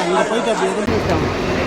இங்கே போயிட்டு அப்படி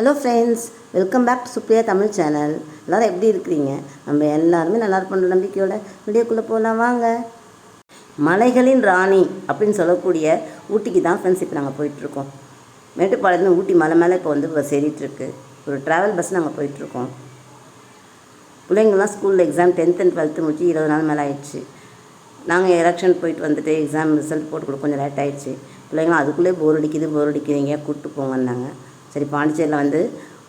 hello friends welcome back to Supriya Tamil channel எல்லோரும் எப்படி இருக்கிறீங்க? நம்ம எல்லாருமே நல்லா இருப்போன்ற நம்பிக்கையோட வீடியோக்குள்ளே போகலாம் வாங்க. மலைகளின் ராணி அப்படின்னு சொல்லக்கூடிய ஊட்டிக்கு தான் ஃப்ரெண்ட்ஸ் இப்போ நாங்கள் போயிட்டுருக்கோம். மேட்டுப்பாளையத்துல ஊட்டி மலை மேலே இப்போ வந்து பஸ் ஏறிட்டுருக்கு ஒரு ட்ராவல் பஸ் நாங்கள் போயிட்டுருக்கோம். பிள்ளைங்கள்லாம் ஸ்கூலில் எக்ஸாம் டென்த் அண்ட் டுவெல்த்து முடிச்சு இருபது நாள் மேலே ஆயிடுச்சு. நாங்கள் எலெக்ஷன் போயிட்டு வந்துட்டு எக்ஸாம் ரிசல்ட் போட்டு கொடுக்க கொஞ்சம் லேட் ஆயிடுச்சு. பிள்ளைங்களாம் அதுக்குள்ளே போர் அடிக்குது போர் அடிக்கிறீங்க கூப்பிட்டு போங்கன்னாங்க. சரி பாண்டிச்சேரியில் வந்து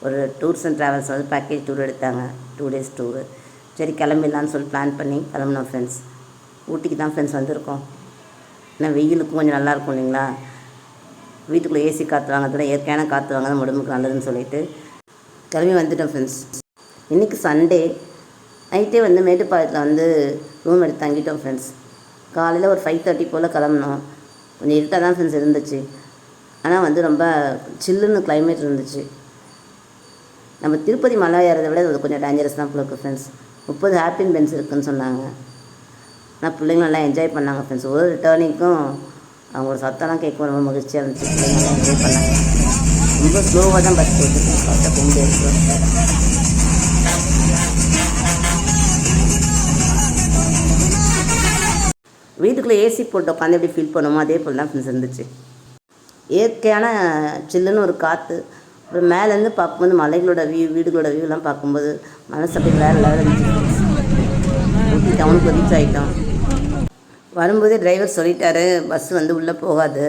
ஒரு டூர்ஸ் அண்ட் ட்ராவல்ஸ் வந்து பேக்கேஜ் டூர் எடுத்தாங்க. டூ டேஸ் டூரு சரி கிளம்பிடலான்னு சொல்லி பிளான் பண்ணி கிளம்புனோம் ஃப்ரெண்ட்ஸ் ஊட்டிக்கு தான் ஃப்ரெண்ட்ஸ் வந்திருக்கோம். ஏன்னா வெயிலுக்கும் கொஞ்சம் நல்லாயிருக்கும் இல்லைங்களா? வீட்டுக்குள்ளே ஏசி காற்று வாங்கிறதுல இயற்கையான காற்று வாங்க உடம்புக்கு நல்லதுன்னு சொல்லிட்டு கிளம்பி வந்துட்டோம் ஃப்ரெண்ட்ஸ் இன்றைக்கி சண்டே நைட்டே வந்து மேட்டுப்பாளையத்தில் வந்து ரூம் எடுத்து தங்கிட்டோம் ஃப்ரெண்ட்ஸ் காலையில் ஒரு ஃபைவ் தேர்ட்டி போல் கிளம்புனோம். கொஞ்சம் இருட்டாக தான் ஃப்ரெண்ட்ஸ் இருந்துச்சு. ஆனால் வந்து ரொம்ப சில்லுன்னு கிளைமேட் இருந்துச்சு. நம்ம திருப்பதி மலை ஏறதை விட அது கொஞ்சம் டேஞ்சரஸ் தான் போல இருக்குது ஃப்ரெண்ட்ஸ் முப்பது ஹேப்பின் பென்ஸ் இருக்குன்னு சொன்னாங்க. ஆனால் பிள்ளைங்க நல்லா என்ஜாய் பண்ணாங்க ஃப்ரெண்ட்ஸ் ஒரு டேர்னிங்க்கும் அவங்க ஒரு சத்தம்லாம் கேட்க ரொம்ப மகிழ்ச்சியாக இருந்துச்சு. பிள்ளைங்க என்ஜாய் பண்ணாங்க ரொம்ப ஸ்லோவாக தான் பஸ் போயிட்டு ஃபாஸ்ட்டாக கொண்டு முடியாது வீட்டுக்குள்ளே ஏசி போட்டு உட்காந்து எப்படி ஃபீல் பண்ணுமோ அதே போல் தான் ஃப்ரெண்ட்ஸ் இருந்துச்சு. இயற்கையான சில்லுன்னு ஒரு காற்று அப்புறம் மேலேருந்து பார்க்கும்போது மலைகளோட வியூ வீடுகளோட வியூலாம் பார்க்கும்போது மனசு அப்படி வேறு லெவலில் இருந்துச்சு. டவுனுக்கு ரீச் ஆகிட்டோம் வரும்போதே டிரைவர் சொல்லிட்டாரு பஸ் வந்து உள்ளே போகாது.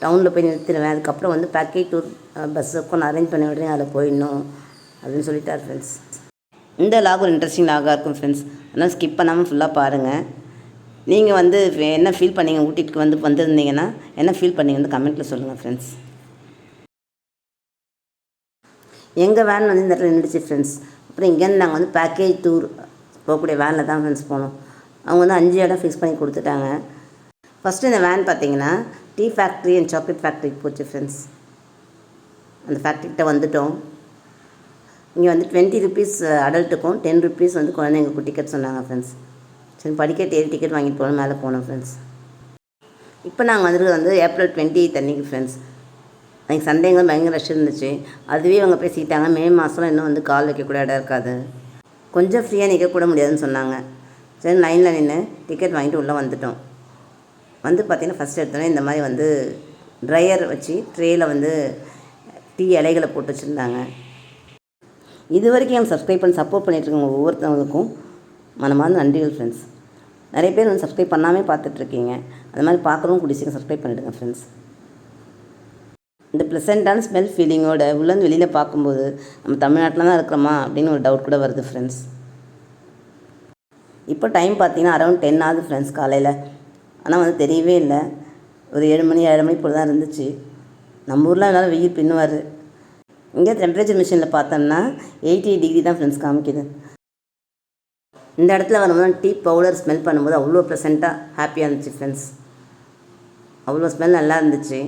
டவுனில் போய் நிறுத்திடுவேன். அதுக்கப்புறம் வந்து பேக்கேஜ் டூர் பஸ்ஸுக்கும் நான் அரேஞ்ச் பண்ணி விடுறேன் அதில் போயிடணும் அப்படின்னு சொல்லிட்டார் ஃப்ரெண்ட்ஸ் இந்த லாக் ஒரு இன்ட்ரெஸ்டிங் லாகாக இருக்கும் ஃப்ரெண்ட்ஸ் அதனால் ஸ்கிப் பண்ணாமல் ஃபுல்லாக பாருங்கள் நீங்கள் வந்து என்ன ஃபீல் பண்ணீங்க? ஊட்டிக்கு வந்து வந்திருந்தீங்கன்னா என்ன ஃபீல் பண்ணீங்க வந்து கமெண்ட்டில் சொல்லுங்கள் ஃப்ரெண்ட்ஸ் எங்கள் வேன் வந்து இந்த இடத்துல நின்றுச்சு ஃப்ரெண்ட்ஸ் அப்புறம் இங்கேருந்து நாங்கள் வந்து பேக்கேஜ் டூர் போகக்கூடிய வேனில் தான் ஃப்ரெண்ட்ஸ் போனோம். அவங்க வந்து அஞ்சு இடம் ஃபிக்ஸ் பண்ணி கொடுத்துட்டாங்க. ஃபஸ்ட்டு இந்த வேன் பார்த்தீங்கன்னா டீ ஃபேக்ட்ரி அண்ட் சாக்லேட் ஃபேக்ட்ரிக்கு போச்சு ஃப்ரெண்ட்ஸ் அந்த ஃபேக்ட்ரிக்கிட்ட வந்துட்டோம். இங்கே வந்து டுவெண்ட்டி ருபீஸ் அடல்ட்டுக்கும் டென் ருபீஸ் வந்து குழந்தைங்களுக்கு டிக்கெட் சொன்னாங்க ஃப்ரெண்ட்ஸ் சரி படிக்கட்டு ஏறி டிக்கெட் வாங்கிட்டு போகணும் மேலே போனோம் ஃப்ரெண்ட்ஸ் இப்போ நாங்கள் வந்துட்டு வந்து ஏப்ரல் டுவெண்ட்டி எயிட் அன்றைக்கி ஃப்ரெண்ட்ஸ் அன்றைக்கி சண்டேங்களும் பயங்கர ரஷ் இருந்துச்சு. அதுவே அவங்க பேசிக்கிட்டாங்க மே மாதம் இன்னும் வந்து கால் வைக்கக்கூட இடம் இருக்காது. கொஞ்சம் ஃப்ரீயாக நிற்கக்கூட முடியாதுன்னு சொன்னாங்க. சரி லைனில் நின்று டிக்கெட் வாங்கிட்டு உள்ளே வந்துட்டோம். வந்து பார்த்தீங்கன்னா ஃபஸ்ட் எடுத்தோன்னே இந்த மாதிரி வந்து ட்ரையர் வச்சு ட்ரேயில் வந்து டீ இலைகளை போட்டு வச்சுருந்தாங்க. இது வரைக்கும் என் சப்ஸ்கிரைப் பண்ணி சப்போர்ட் பண்ணிகிட்ருக்கவங்க ஒவ்வொருத்தவங்களுக்கும் மனமார்ந்த நன்றிகள் ஃப்ரெண்ட்ஸ் நிறைய பேர் வந்து சப்ஸ்கிரைப் பண்ணாமே பார்த்துட்ருக்கீங்க. அது மாதிரி பார்க்குறவங்க குடிச்சிங்க சப்ஸ்கிரைப் பண்ணிவிடுங்க ஃப்ரெண்ட்ஸ் இந்த ப்ளசண்டான ஸ்மெல் ஃபீலிங்கோட உள்ளேருந்து வெளியில் பார்க்கும்போது நம்ம தமிழ்நாட்டில் தான் இருக்கிறோமா அப்படின்னு ஒரு டவுட் கூட வருது ஃப்ரெண்ட்ஸ் இப்போ டைம் பார்த்தீங்கன்னா அரௌண்ட் டென் ஆகுது ஃப்ரெண்ட்ஸ் காலையில். ஆனால் வந்து தெரியவே இல்லை. ஒரு ஏழு மணி ஏழு மணி போல் தான் இருந்துச்சு. நம்ம ஊரில் அதனால் வெயில் பின்னுவார். இங்கே டெம்பரேச்சர் மிஷினில் பார்த்தோம்னா எயிட்டி டிகிரி தான் ஃப்ரெண்ட்ஸ் காமிக்குது. இந்த இடத்துல வரும்போது டீ பவுடர் ஸ்மெல் பண்ணும்போது அவ்வளோ ப்ளசண்ட்டாக ஹாப்பியாக இருந்துச்சு ஃப்ரெண்ட்ஸ் அவ்வளோ ஸ்மெல் நல்லா இருந்துச்சு.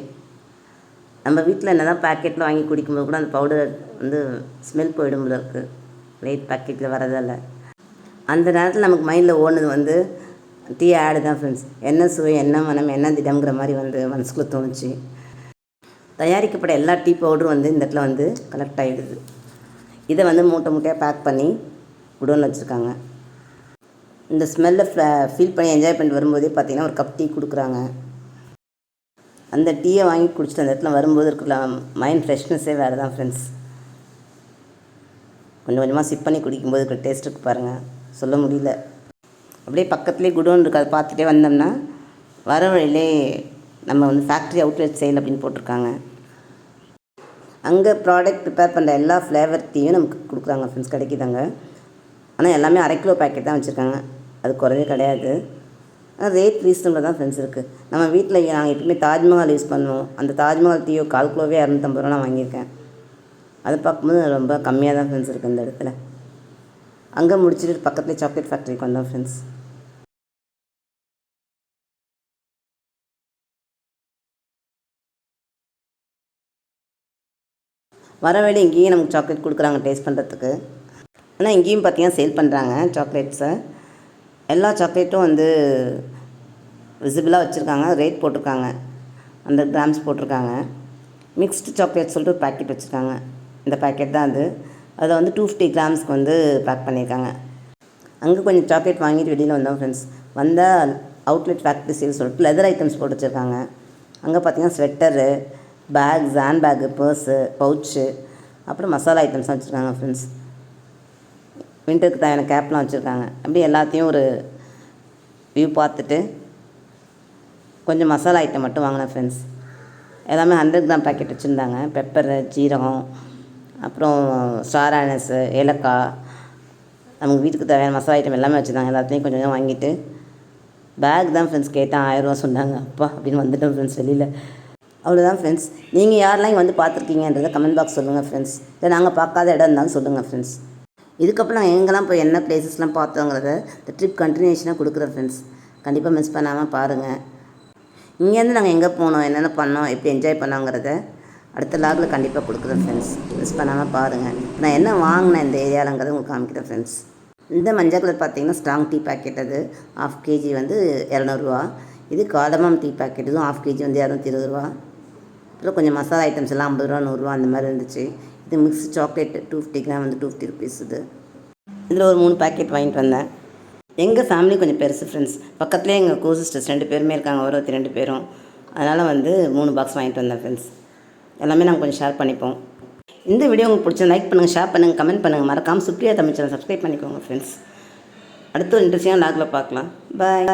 நம்ம வீட்டில் என்ன தான் பேக்கெட்டில் வாங்கி குடிக்கும்போது கூட அந்த பவுடர் வந்து ஸ்மெல் போயிடும் போல இருக்குது லைட் பேக்கெட்டில் வரதால் அந்த நேரத்தில் நமக்கு மைண்டில் ஓடுனது வந்து டீ ஆடு தான் ஃப்ரெண்ட்ஸ் என்ன சுவை என்ன மனம் என்ன திடம்ங்கிற மாதிரி வந்து மனசுக்குள்ளே தோணுச்சு. தயாரிக்கப்பட்ட எல்லா டீ பவுடரும் வந்து இந்த இடத்துல வந்து கலெக்ட் ஆகிடுது இதை வந்து மூட்டை மூட்டையாக பேக் பண்ணி குடோனில் வச்சுருக்காங்க. இந்த ஸ்மெல்லை ஃபீல் பண்ணி என்ஜாய் பண்ணிட்டு வரும்போதே பார்த்தீங்கன்னா ஒரு கப் டீ கொடுக்குறாங்க. அந்த டீயை வாங்கி குடிச்சிட்டு அந்த இடத்துல வரும்போது இருக்கிற மைண்ட் ஃப்ரெஷ்னஸே வேறு தான் ஃப்ரெண்ட்ஸ் கொஞ்சம் கொஞ்சமாக சிப் பண்ணி குடிக்கும்போது இருக்கிற டேஸ்ட்டுக்கு பாருங்கள் சொல்ல முடியல. அப்படியே பக்கத்துலேயே குடோன் இருக்கு அதை பார்த்துட்டே வந்தோம்னா வர வழியிலே நம்ம வந்து ஃபேக்ட்ரி அவுட்லெட் சேல் அப்படின்னு போட்டிருக்காங்க. அங்கே ப்ராடக்ட் ப்ரிப்பேர் பண்ணுற எல்லா ஃப்ளேவர் டீயும் நமக்கு கொடுக்குறாங்க ஃப்ரெண்ட்ஸ் கிடைக்குதாங்க. ஆனால் எல்லாமே அரை கிலோ பேக்கெட் தான் வச்சுருக்காங்க. அது குறைவே கிடையாது. ஆனால் ரேட் ரீசனபிள் தான் ஃப்ரெண்ட்ஸ் இருக்குது நம்ம வீட்டில் நாங்கள் எப்பவுமே தாஜ்மஹால் யூஸ் பண்ணுவோம். அந்த தாஜ்மஹால் டீயோ கால் கிலோவே இரநூத்தம்பது ரூபா நான் வாங்கியிருக்கேன். அதை பார்க்கும்போது ரொம்ப கம்மியாக தான் ஃப்ரெண்ட்ஸ் இருக்குது இந்த இடத்துல. அங்கே முடிச்சுட்டு பக்கத்துலேயே சாக்லேட் ஃபேக்ட்ரிக்கு வந்தோம் ஃப்ரெண்ட்ஸ் வர வழி இங்கேயும் நமக்கு சாக்லேட் கொடுக்குறாங்க டேஸ்ட் பண்ணுறதுக்கு ஆனால் இங்கேயும் பார்த்தீங்கன்னா சேல் பண்ணுறாங்க சாக்லேட்ஸை எல்லா சாக்லேட்டும் வந்து விசிபிளாக வச்சுருக்காங்க. ரேட் போட்டிருக்காங்க. அந்த கிராம்ஸ் போட்டிருக்காங்க. மிக்ஸ்டு சாக்லேட் சொல்லிட்டு ஒரு பேக்கெட் வச்சுருக்காங்க. இந்த பேக்கெட் தான் அது. அதை வந்து டூ ஃபிஃப்டி கிராம்ஸ்க்கு வந்து பேக் பண்ணியிருக்காங்க. அங்கே கொஞ்சம் சாக்லேட் வாங்கிட்டு வெளியில் வந்தோம் ஃப்ரெண்ட்ஸ் வந்தால் அவுட்லெட் ஃபேக்ட்ரி சேல் சொல்லிட்டு லெதர் ஐட்டம்ஸ் போட்டு வச்சுருக்காங்க. அங்கே பார்த்தீங்கன்னா sweater bags hand bag purse pouch அப்புறம் மசாலா ஐட்டம்ஸ்லாம் வச்சுருக்காங்க ஃப்ரெண்ட்ஸ் விண்டருக்கு தேவையான கேப்லாம் வச்சுருக்காங்க. அப்படி எல்லாத்தையும் ஒரு வியூ பார்த்துட்டு கொஞ்சம் மசாலா ஐட்டம் மட்டும் வாங்கினேன் ஃப்ரெண்ட்ஸ் எல்லாமே ஹண்ட்ரட் கிராம் பேக்கெட் வச்சுருந்தாங்க. பெப்பரு ஜீரகம் அப்புறம் ஸ்டார் ஆனஸு ஏலக்காய் நமக்கு வீட்டுக்கு தேவையான மசாலா ஐட்டம் எல்லாமே வச்சுருந்தாங்க. எல்லாத்தையும் கொஞ்சம் கொஞ்சம் வாங்கிட்டு பேக் தான் ஃப்ரெண்ட்ஸ் கேட்டேன். ஆயிரரூவா சொன்னாங்க. அப்பா அப்படின்னு வந்துட்டோம் ஃப்ரெண்ட்ஸ் வெளியில். அவ்வளோதான் ஃப்ரெண்ட்ஸ் நீங்கள் யாரெல்லாம் இங்கே வந்து பார்த்துருக்கீங்கன்றதை கமெண்ட் பாக்ஸ் சொல்லுங்கள் ஃப்ரெண்ட்ஸ் இல்லை நாங்கள் பார்க்காத இடம் இருந்தாலும் சொல்லுங்கள் ஃப்ரெண்ட்ஸ் இதுக்கப்புறம் நாங்கள் எங்கெல்லாம் போய் என்ன பிளேசஸ்லாம் பார்த்தோங்கிறத இந்த ட்ரிப் கண்டினியூஷனாக கொடுக்குறேன் ஃப்ரெண்ட்ஸ் கண்டிப்பாக மிஸ் பண்ணாமல் பாருங்கள் இங்கேருந்து நாங்கள் எங்கே போனோம் என்னென்ன பண்ணோம் எப்படி என்ஜாய் பண்ணோங்கிறத அடுத்த லாகில் கண்டிப்பாக கொடுக்குறேன் ஃப்ரெண்ட்ஸ் மிஸ் பண்ணாமல் பாருங்கள் நான் என்ன வாங்கினேன் இந்த ஏரியாலங்கிறத உங்களுக்கு காமிக்கிறேன் ஃப்ரெண்ட்ஸ் இந்த மஞ்சள் கலர் பார்த்தீங்கன்னா ஸ்ட்ராங் டீ பேக்கெட் அது. ஆஃப் கேஜி வந்து இரநூறுவா. இது காதமாம் டீ பேக்கெட் இதுவும் ஆஃப் கேஜி வந்து இரநூத்தி இருபது ரூபா. அப்புறம் கொஞ்சம் மசாலா ஐட்டம்ஸ் எல்லாம் ஐம்பது ரூபா நூறுரூவா அந்த மாதிரி இருந்துச்சு. இது mix chocolate two fifty gram வந்து டூ ஃபிஃப்டி ருபீஸ் இது இதில் ஒரு மூணு பேக்கெட் வாங்கிட்டு வந்தேன். எங்கள் ஃபேமிலி கொஞ்சம் பெருசு ஃப்ரெண்ட்ஸ் பக்கத்துலேயே எங்கள் கோ சிஸ்டர்ஸ் ரெண்டு பேருமே இருக்காங்க ஒருவத்தி ரெண்டு பேரும். அதனால் வந்து மூணு பாக்ஸ் வாங்கிட்டு வந்தேன் ஃப்ரெண்ட்ஸ் எல்லாமே நாங்கள் கொஞ்சம் ஷேர் பண்ணிப்போம். இந்த வீடியோ உங்களுக்கு பிடிச்ச லைக் பண்ணுங்கள் ஷேர் பண்ணுங்கள் கமெண்ட் பண்ணுங்கள் மறக்காமல் சுப்ரியா தமிழ் சேனல் சப்ஸ்கிரைப் பண்ணிக்கோங்க ஃப்ரெண்ட்ஸ் அடுத்த ஒரு இன்ட்ரெஸ்டிங்காக லாகில் பார்க்கலாம். பாய்